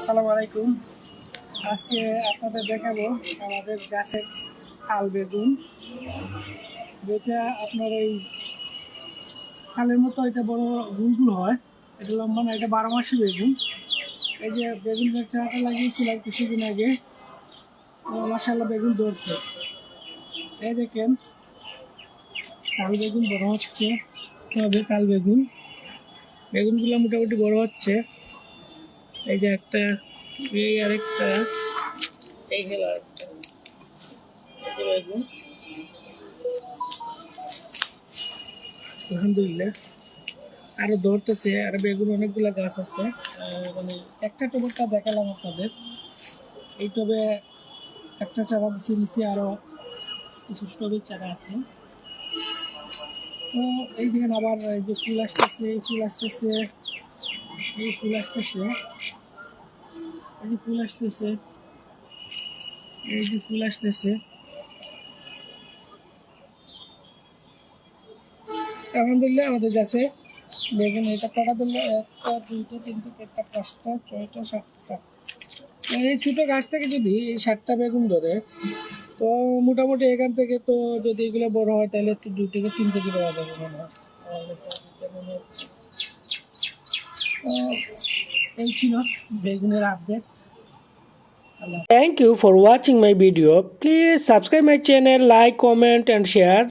আসসালামু আলাইকুম। আজকে আপনাদের দেখাবো আমাদের গাছের খাল বেগুন। যেটা আপনার ওই খালের মতো এটা বড় গুলগুল হয়। এটা লম্বা না, এটা বারো মাসি বেগুন। এই যে বেগুন চারাটা লাগিয়েছিলাম কিছুদিন আগে। মাসাল্লাহ বেগুন ধরছে। এই দেখেন, কাল বেগুন বড় হচ্ছে। তবে কাল বেগুন। বেগুনগুলো মোটামুটি বড় হচ্ছে। এই যে একটা, এই আরেকটা, এই হলো আরেকটা। আলহামদুলিল্লাহ। আরও ধরতেছে, আর বেগুন অনেকগুলা গাছ আছে। মানে একটা টবেরটা দেখালাম আপনাদের। এই টবে একটা চারা দিচ্ছি নিচে আরও কিছু টবের চারা আছে। তো এই দেখেন আবার এই যে ফুল আসতেছে ফুল আসতেছে। এই আমাদের কাছে বেগুন এটা কটা দিলে একটা, দুইটা, তিনটা, চারটা, পাঁচটা, ছয়টা, সাতটা। এই ছোটো গাছ থেকে যদি এই সাতটা বেগুন ধরে, তো মোটামুটি এখান থেকে তো যদি এগুলো বড় হয়, তাহলে দুই থেকে তিন কেজি পাওয়া যাবে মনে হয় আমার কাছে যেটা মনে হচ্ছে। তো Thank you for watching my video. Please subscribe my channel, like, comment and share.